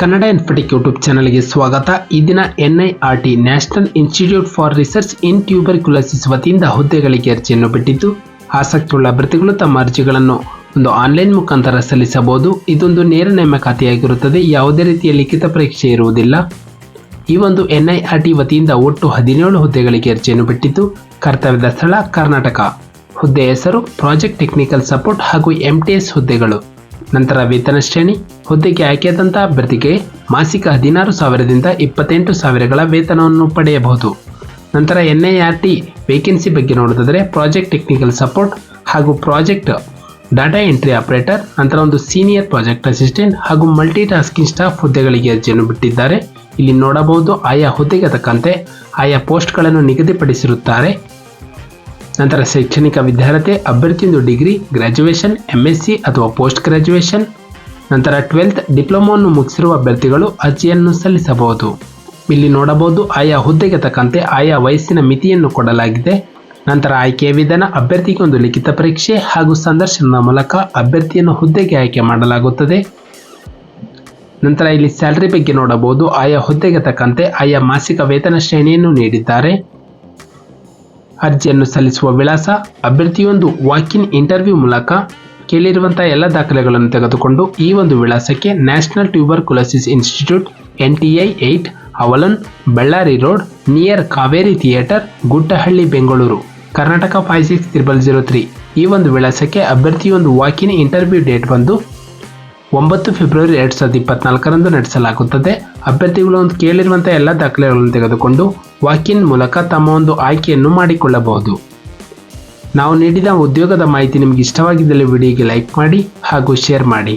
Kannada ಇನ್ಫಟಿಕ್ YouTube ಚಾನಲ್ಗೆ ಸ್ವಾಗತ. ಈ ದಿನ N I R T National Institute for Research in Tuberculosis ವತಿಯಿಂದ ಹುದ್ದೆಗಳಿಗೆ ಅರ್ಜಿಯನ್ನು ಬಿಟ್ಟಿದ್ದು ಆಸಕ್ತಿಯುಳ್ಳ ಅಭ್ಯರ್ಥಿಗಳು ತಮ್ಮ ಅರ್ಜಿಗಳನ್ನು ಒಂದು ಆನ್ಲೈನ್ ಮುಖಾಂತರ ಸಲ್ಲಿಸಬಹುದು. ಇದೊಂದು ನೇರ ನೇಮಕಾತಿಯಾಗಿರುತ್ತದೆ. ಯಾವುದೇ ರೀತಿಯ ಲಿಖಿತ ಪರೀಕ್ಷೆ ಇರುವುದಿಲ್ಲ. ಈ ಒಂದು ಎನ್ ಐ ಆರ್ ಟಿ ವತಿಯಿಂದ ಒಟ್ಟು ಹದಿನೇಳು ಹುದ್ದೆಗಳಿಗೆ ಅರ್ಜಿಯನ್ನು ಬಿಟ್ಟಿದ್ದು, ಕರ್ತವ್ಯದ ಸ್ಥಳ ಕರ್ನಾಟಕ. ಹುದ್ದೆ ಹೆಸರು ಪ್ರಾಜೆಕ್ಟ್ ಟೆಕ್ನಿಕಲ್ ಸಪೋರ್ಟ್ ಹಾಗೂ ಎಂಟಿಎಸ್ ಹುದ್ದೆಗಳು. ನಂತರ ವೇತನ ಶ್ರೇಣಿ, ಹುದ್ದೆಗೆ ಆಯ್ಕೆಯಾದಂಥ ಅಭ್ಯರ್ಥಿಗೆ ಮಾಸಿಕ ಹದಿನಾರು ಸಾವಿರದಿಂದ ಇಪ್ಪತ್ತೆಂಟು ಸಾವಿರಗಳ ವೇತನವನ್ನು ಪಡೆಯಬಹುದು. ನಂತರ N I R T vacancy ಬಗ್ಗೆ ನೋಡೋದಾದರೆ ಪ್ರಾಜೆಕ್ಟ್ ಟೆಕ್ನಿಕಲ್ ಸಪೋರ್ಟ್ ಹಾಗೂ ಪ್ರಾಜೆಕ್ಟ್ ಡಾಟಾ ಎಂಟ್ರಿ ಆಪರೇಟರ್, ನಂತರ ಒಂದು ಸೀನಿಯರ್ ಪ್ರಾಜೆಕ್ಟ್ ಅಸಿಸ್ಟೆಂಟ್ ಹಾಗೂ ಮಲ್ಟಿ ಟಾಸ್ಕಿಂಗ್ ಸ್ಟಾಫ್ ಹುದ್ದೆಗಳಿಗೆ ಅರ್ಜಿಯನ್ನು ಬಿಟ್ಟಿದ್ದಾರೆ. ಇಲ್ಲಿ ನೋಡಬಹುದು ಆಯಾ ಹುದ್ದೆಗೆ ತಕ್ಕಂತೆ ಆಯಾ ಪೋಸ್ಟ್ಗಳನ್ನು ನಿಗದಿಪಡಿಸಿರುತ್ತಾರೆ. ನಂತರ ಶೈಕ್ಷಣಿಕ ವಿದ್ಯಾರ್ಹತೆ ಅಭ್ಯರ್ಥಿಯೊಂದು ಡಿಗ್ರಿ ಗ್ರಾಜುಯೇಷನ್ ಎಂ ಎಸ್ ಅಥವಾ ಪೋಸ್ಟ್ ಗ್ರಾಜುಯೇಷನ್ ನಂತರ ಟ್ವೆಲ್ತ್ ಡಿಪ್ಲೊಮಾವನ್ನು ಮುಗಿಸಿರುವ ಅಭ್ಯರ್ಥಿಗಳು ಅರ್ಜಿಯನ್ನು ಸಲ್ಲಿಸಬಹುದು. ಇಲ್ಲಿ ನೋಡಬಹುದು ಆಯಾ ಹುದ್ದೆಗೆ ತಕ್ಕಂತೆ ಆಯಾ ವಯಸ್ಸಿನ ಮಿತಿಯನ್ನು ಕೊಡಲಾಗಿದೆ. ನಂತರ ಆಯ್ಕೆಯ ವಿಧಾನ, ಅಭ್ಯರ್ಥಿಗೆ ಒಂದು ಲಿಖಿತ ಪರೀಕ್ಷೆ ಹಾಗೂ ಸಂದರ್ಶನದ ಮೂಲಕ ಅಭ್ಯರ್ಥಿಯನ್ನು ಹುದ್ದೆಗೆ ಆಯ್ಕೆ ಮಾಡಲಾಗುತ್ತದೆ. ನಂತರ ಇಲ್ಲಿ ಸ್ಯಾಲರಿ ಬಗ್ಗೆ ನೋಡಬಹುದು. ಆಯಾ ಹುದ್ದೆಗೆ ತಕ್ಕಂತೆ ಆಯಾ ಮಾಸಿಕ ವೇತನ ಶ್ರೇಣಿಯನ್ನು ನೀಡಿದ್ದಾರೆ. ಅರ್ಜಿಯನ್ನು ಸಲ್ಲಿಸುವ ವಿಳಾಸ, ಅಭ್ಯರ್ಥಿಯೊಂದು ವಾಕಿನ್ ಇಂಟರ್ವ್ಯೂ ಮೂಲಕ ಕೇಳಿರುವಂತಹ ಎಲ್ಲ ದಾಖಲೆಗಳನ್ನು ತೆಗೆದುಕೊಂಡು ಈ ಒಂದು ವಿಳಾಸಕ್ಕೆ National Tuberculosis Institute N T I at Avalon Bellary road near Kaveri theatre Guddahalli Bengaluru Karnataka five six triple zero three ಈ ಒಂದು ವಿಳಾಸಕ್ಕೆ ಅಭ್ಯರ್ಥಿಯೊಂದು ವಾಕಿನ್ ಇಂಟರ್ವ್ಯೂ ಡೇಟ್ ಬಂದು ಒಂಬತ್ತು ಫೆಬ್ರವರಿ ಎರಡು ಸಾವಿರದ ಇಪ್ಪತ್ನಾಲ್ಕರಂದು ನಡೆಸಲಾಗುತ್ತದೆ. ಅಭ್ಯರ್ಥಿಗಳು ಒಂದು ಕೇಳಿರುವಂಥ ಎಲ್ಲ ದಾಖಲೆಗಳನ್ನು ತೆಗೆದುಕೊಂಡು ವಾಕಿನ್ ಮೂಲಕ ತಮ್ಮ ಒಂದು ಆಯ್ಕೆಯನ್ನು ಮಾಡಿಕೊಳ್ಳಬಹುದು. ನಾವು ನೀಡಿದ ಉದ್ಯೋಗದ ಮಾಹಿತಿ ನಿಮಗೆ ಇಷ್ಟವಾಗಿದ್ದಲ್ಲಿ ವಿಡಿಯೋಗೆ ಲೈಕ್ ಮಾಡಿ ಹಾಗೂ ಶೇರ್ ಮಾಡಿ.